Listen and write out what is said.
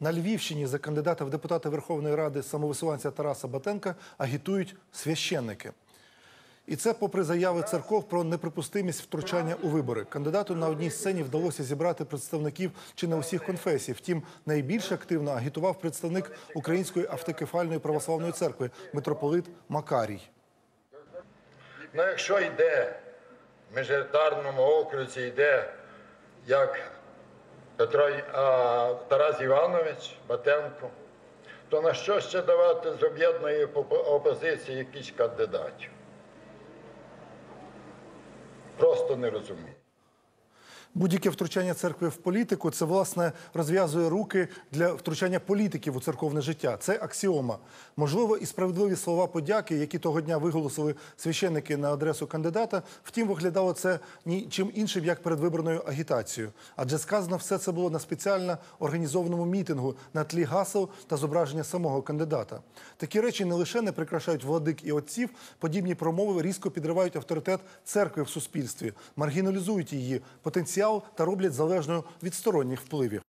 На Львівщині за кандидата в депутати Верховної Ради самовисуванця Тараса Батенка агітують священники. І це попри заяви церков про неприпустимість втручання у вибори. Кандидату на одній сцені вдалося зібрати представників чи не усіх конфесій. Втім, найбільш активно агітував представник Української автокефальної православної церкви митрополит Макарій. Ну, якщо йде в мажоритарному окрузі, йде як Петро Тарас Іванович Батенко, то на що ще давати з об'єднаної опозиції якісь кандидатів? Просто не розумію. Будь-яке втручання церкви в політику це власне розв'язує руки для втручання політиків у церковне життя. Це аксіома. Можливо, і справедливі слова подяки, які того дня виголосили священники на адресу кандидата. Втім, виглядало це нічим іншим як передвиборною агітацією. Адже сказано все це було на спеціально організованому мітингу на тлі гасел та зображення самого кандидата. Такі речі не лише не прикрашають владик і отців, подібні промови різко підривають авторитет церкви в суспільстві, маргіналізують її потенціал та роблять залежною від сторонніх впливів.